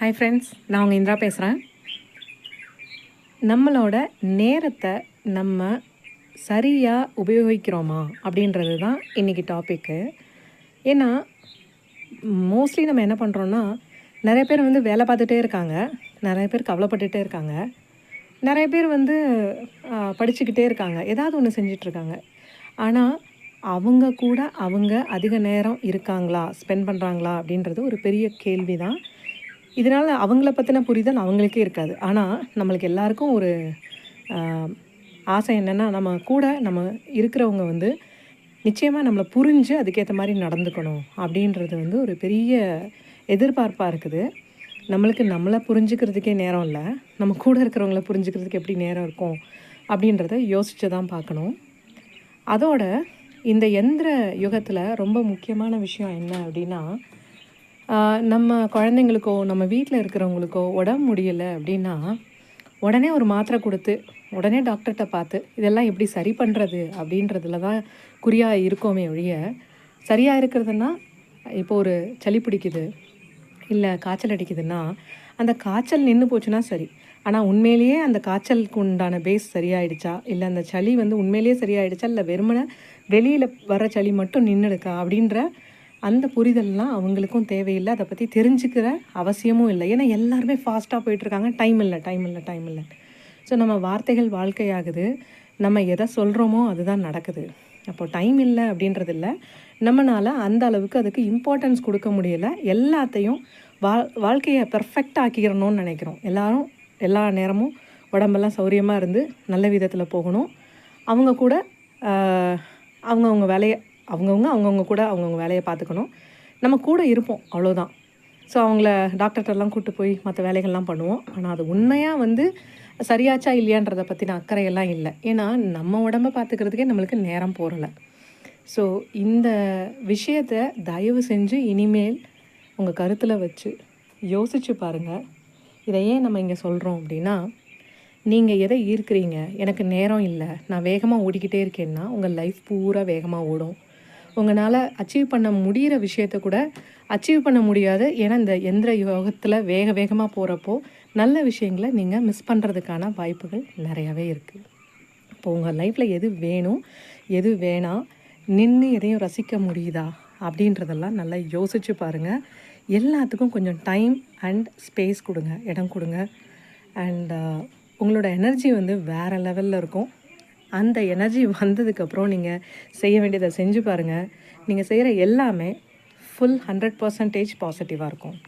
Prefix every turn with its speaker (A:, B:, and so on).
A: Hi friends நான் உங்கள் இந்திரா பேசுகிறேன் நம்மளோட நேரத்தை நம்ம சரியாக உபயோகிக்கிறோமா அப்படின்றது தான் இன்றைக்கி டாப்பிக்கு ஏன்னா மோஸ்ட்லி நம்ம என்ன பண்ணுறோன்னா நிறைய பேர் வந்து வேலை பார்த்துட்டே இருக்காங்க. நிறைய பேர் கவலைப்பட்டுகிட்டே இருக்காங்க. நிறைய பேர் வந்து படிச்சுக்கிட்டே இருக்காங்க. ஏதாவது ஒன்று செஞ்சிட்ருக்காங்க ஆனால் அவங்க கூட அவங்க அதிக நேரம் இருக்காங்களா? ஸ்பெண்ட் பண்ணுறாங்களா அப்படின்றது ஒரு பெரிய கேள்வி தான் இதனால் அவங்கள பற்றின புரிதல் அவங்களுக்கே இருக்காது. ஆனால் நம்மளுக்கு எல்லாருக்கும் ஒரு ஆசை என்னென்னா நம்ம கூட நம்ம இருக்கிறவங்க வந்து நிச்சயமாக நம்மளை புரிஞ்சு அதுக்கேற்ற மாதிரி நடந்துக்கணும் அப்படின்றது வந்து ஒரு பெரிய எதிர்பார்ப்பாக இருக்குது. நம்மளுக்கு நம்மளை புரிஞ்சுக்கிறதுக்கே நேரம் இல்லை. நம்ம கூட இருக்கிறவங்கள புரிஞ்சுக்கிறதுக்கு எப்படி நேரம் இருக்கும் அப்படின்றத யோசித்து தான் பார்க்கணும். அதோட இந்த எந்திர யுகத்தில் ரொம்ப முக்கியமான விஷயம் என்ன அப்படின்னா நம்ம குழந்தைங்களுக்கோ நம்ம வீட்டில் இருக்கிறவங்களுக்கோ உடம்பு முடியலை அப்படின்னா உடனே ஒரு மாத்திரை கொடுத்து உடனே டாக்டர்கிட்ட பார்த்து இதெல்லாம் எப்படி சரி பண்ணுறது அப்படின்றதுல தான் குறியாக இருக்கோமே ஒழிய சரியாக இருக்கிறதுனா இப்போ ஒரு சளி பிடிக்குது இல்லை காய்ச்சல் அடிக்குதுன்னா அந்த காய்ச்சல் நின்று போச்சுன்னா சரி. ஆனால் உண்மையிலேயே அந்த காய்ச்சலுக்கு உண்டான பேஸ் சரியாயிடுச்சா? இல்லை அந்த சளி வந்து உண்மையிலேயே சரியாயிடுச்சா? இல்லை வெறுமனை வெளியில் வர சளி மட்டும் நின்றுடுக்கா அப்படின்ற அந்த புரிதல்லாம் அவங்களுக்கும் தேவையில்லை. அதை பற்றி தெரிஞ்சுக்கிற அவசியமும் இல்லை. ஏன்னா எல்லாருமே ஃபாஸ்ட்டாக போயிட்டுருக்காங்க. டைம் இல்லை டைம் இல்லை டைம் இல்லை. ஸோ நம்ம வார்த்தைகள் வாழ்க்கையாகுது. நம்ம எதை சொல்கிறோமோ அதுதான் நடக்குது. அப்போது டைம் இல்லை அப்படின்றது இல்லை நம்மளால் அந்த அளவுக்கு அதுக்கு இம்பார்ட்டன்ஸ் கொடுக்க முடியல. எல்லாத்தையும் வா வாழ்க்கையை பெர்ஃபெக்ட் ஆக்கிக்கிறணும்னு நினைக்கிறோம். எல்லாரும் எல்லா நேரமும் உடம்பெல்லாம் சௌரியமாக இருந்து நல்ல விதத்தில் போகணும். அவங்க கூட அவங்கவுங்க வேலையை அவங்கவுங்க அவங்கவுங்க கூட அவங்கவுங்க வேலையை பார்த்துக்கணும். நம்ம கூட இருப்போம் அவ்வளோதான் ஸோ அவங்கள டாக்டர்கிட்டலாம் கூட்டு போய் மற்ற வேலைகள்லாம் பண்ணுவோம். ஆனால் அது உண்மையாக வந்து சரியாச்சா இல்லையான்றதை பற்றின அக்கறையெல்லாம் இல்லை. ஏன்னா நம்ம உடம்ப பார்த்துக்கிறதுக்கே நம்மளுக்கு நேரம் போகல ஸோ இந்த விஷயத்தை தயவு செஞ்சு இனிமேல் உங்கள் கருத்தில் வச்சு யோசிச்சு பாருங்கள் இதை ஏன் நம்ம இங்கே சொல்கிறோம் அப்படின்னா நீங்கள் எதை ஈர்க்கிறீங்க? எனக்கு நேரம் இல்லை. நான் வேகமாக ஓடிக்கிட்டே இருக்கேன்னா உங்கள் லைஃப் பூரா வேகமாக ஓடும். உங்களால் அச்சீவ் பண்ண முடிகிற விஷயத்த கூட அச்சீவ் பண்ண முடியாது. ஏன்னா இந்த எந்திர யோகத்தில் வேக வேகமாக போகிறப்போ நல்ல விஷயங்களை நீங்கள் மிஸ் பண்ணுறதுக்கான வாய்ப்புகள் நிறையவே இருக்குது இப்போ உங்கள் லைஃப்பில் எது வேணும் எது வேணாம் நின்று எதையும் ரசிக்க முடியுதா அப்படின்றதெல்லாம் நல்லா யோசித்து பாருங்கள் எல்லாத்துக்கும் கொஞ்சம் டைம் அண்ட் ஸ்பேஸ் கொடுங்க இடம் கொடுங்க. அண்ட் உங்களோட எனர்ஜி வந்து வேறு லெவலில் இருக்கும். அந்த எனர்ஜி வந்ததுக்கப்புறம் நீங்கள் செய்ய வேண்டியதை செஞ்சு பாருங்கள் நீங்கள் செய்கிற எல்லாமே ஃபுல் ஹண்ட்ரட் பர்சன்டேஜ் பாசிட்டிவாக இருக்கும்.